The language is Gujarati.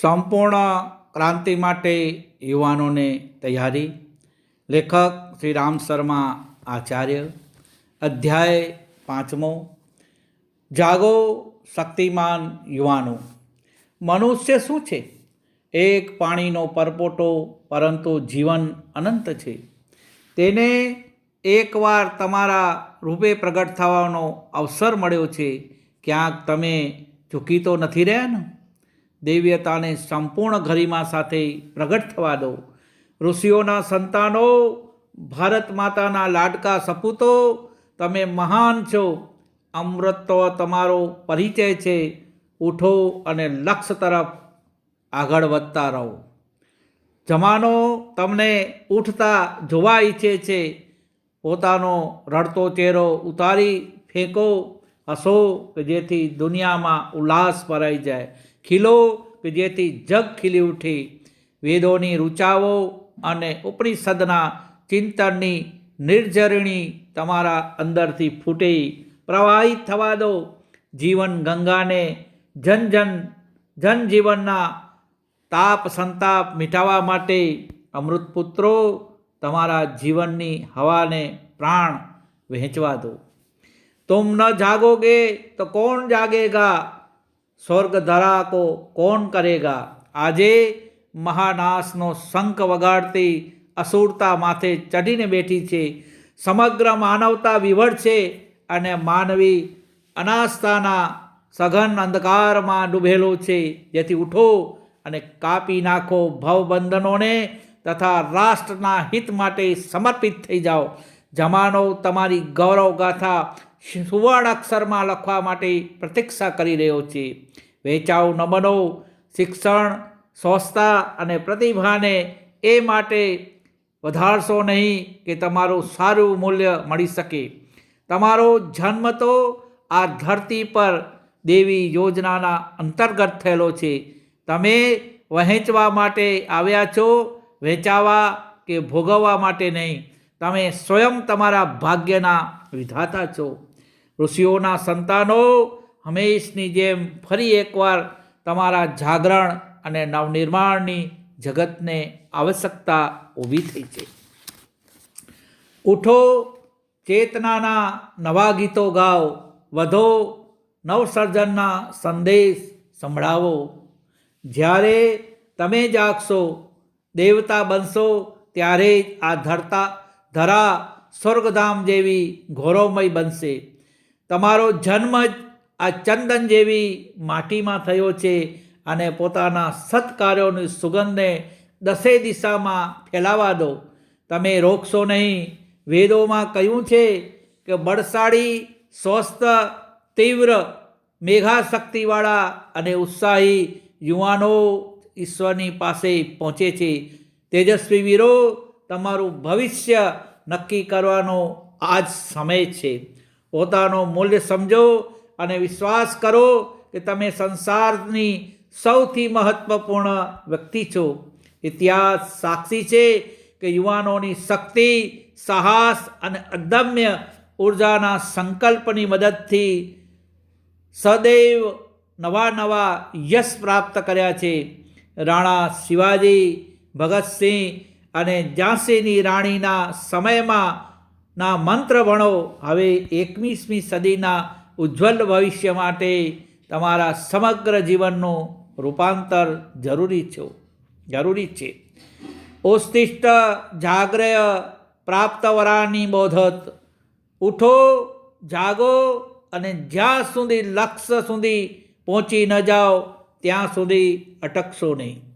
સંપૂર્ણ ક્રાંતિ માટે યુવાનોને તૈયારી. લેખક શ્રી રામ શર્મા આચાર્ય. અધ્યાય પાંચમો. જાગો શક્તિમાન યુવાનો. મનુષ્ય શું છે? એક પાણીનો પરપોટો, પરંતુ જીવન અનંત છે. તેને એકવાર તમારા રૂપે પ્રગટ થવાનો અવસર મળ્યો છે, ક્યાંક તમે ચૂકી તો નથી રહ્યા ને? દિવ્યતાને સંપૂર્ણ ગરિમા સાથે પ્રગટ થવા દો. ઋષિઓના સંતાનો, ભારત માતાના લાડકા સપૂતો, તમે મહાન છો. અમૃતત્વ તમારો પરિચય છે. ઉઠો અને લક્ષ્ય તરફ આગળ વધતા રહો. જમાનો તમને ઉઠતા જોવા ઈચ્છે છે. પોતાનો રડતો ચહેરો ઉતારી ફેંકો. હસો કે જેથી દુનિયામાં ઉલ્લાસ ભરાઈ જાય. ખીલો કે જેથી જગ ખીલી ઉઠી. વેદોની રૂચાઓ અને ઉપનિષદના ચિંતનની નિર્જરણી તમારા અંદરથી ફૂટી. પ્રવાહિત થવા દો. જીવન ગંગાને જન જન જનજીવનના તાપ સંતાપ મિટાવવા માટે અમૃત પુત્રો તમારા જીવનની હવાને પ્રાણ વહેંચવા દો. તુમ ન જાગોગે તો કોણ જાગેગા? સ્વર્ગ ધરા કો કોણ કરેગા? આજે મહાનાશનો શંખ વગાડતી અસુરતા માથે ચઢીને બેઠી છે. સમગ્ર માનવતા વિવળ છે અને માનવી અનાસ્થાના સઘન અંધકારમાં ડૂબેલો છે. જેથી ઉઠો અને કાપી નાખો ભવબંધનોને તથા રાષ્ટ્રના હિત માટે સમર્પિત થઈ જાઓ. જમાનો તમારી ગૌરવ ગાથા સુવર્ણ અક્ષરમાં લખવા માટે પ્રતીક્ષા કરી રહ્યો છે વેચાવ નમનો શિક્ષણ, સ્વસ્થતા અને પ્રતિભાને એ માટે વધારશો નહીં કે તમારું સારું મૂલ્ય મળી શકે. તમારો જન્મ તો આ ધરતી પર દેવી યોજનાના અંતર્ગત થયેલો છે. તમે વહેંચવા માટે આવ્યા છો, વેચાવા કે ભોગવવા માટે નહીં. તમે સ્વયં તમારા ભાગ્યના વિધાતા છો. ઋષિઓના સંતાનો હંમેશની જેમ ફરી એકવાર તમારા જાગરણ અને નવનિર્માણની જગતને આવશ્યકતા ઊભી થઈ છે. ઉઠો, ચેતનાના નવા ગીતો ગાઓ, વધો, નવસર્જનના સંદેશ સંભળાવો. જ્યારે તમે જાગશો, દેવતા બનશો, ત્યારે જ આ ધરતા, ધરા, સ્વર્ગધામ જેવી ઘોરોમય બનશે. તમારો જન્મ જ આ ચંદન જેવી માટીમાં થયો છે અને પોતાના સત્કાર્યોની સુગંધને દસે દિશામાં ફેલાવા દો. તમે રોકશો નહીં. વેદોમાં કહ્યું છે કે બળશાળી, સ્વસ્થ, તીવ્ર, મેઘાશક્તિવાળા અને ઉત્સાહી યુવાનો ઈશ્વરની પાસે પહોંચે છે. તેજસ્વી વીરો, તમારું ભવિષ્ય નક્કી કરવાનો આ જ સમય છે. પોતાનો મૂલ્ય સમજો અને વિશ્વાસ કરો કે તમે સંસારની સૌથી મહત્વપૂર્ણ વ્યક્તિ છો. ઇતિહાસ સાક્ષી છે કે યુવાનોની શક્તિ, સાહસ અને અદમ્ય ઉર્જાના સંકલ્પની મદદથી સદૈવ નવા નવા યશ પ્રાપ્ત કર્યા છે. રાણા શિવાજી, ભગતસિંહ અને ઝાંસીની રાણીના સમયમાં ના મંત્ર ભણો હવે એકવીસમી સદીના ઉજ્જવલ ભવિષ્ય માટે તમારા સમગ્ર જીવનનું રૂપાંતર જરૂરી છે. જરૂરી છે. ઓસ્તિષ્ટ જાગ્રય પ્રાપ્તવરાની બોધત. ઉઠો, જાગો અને જ્યાં સુધી લક્ષ્ય સુધી પહોંચી ન જાઓ, ત્યાં સુધી અટકશો નહીં.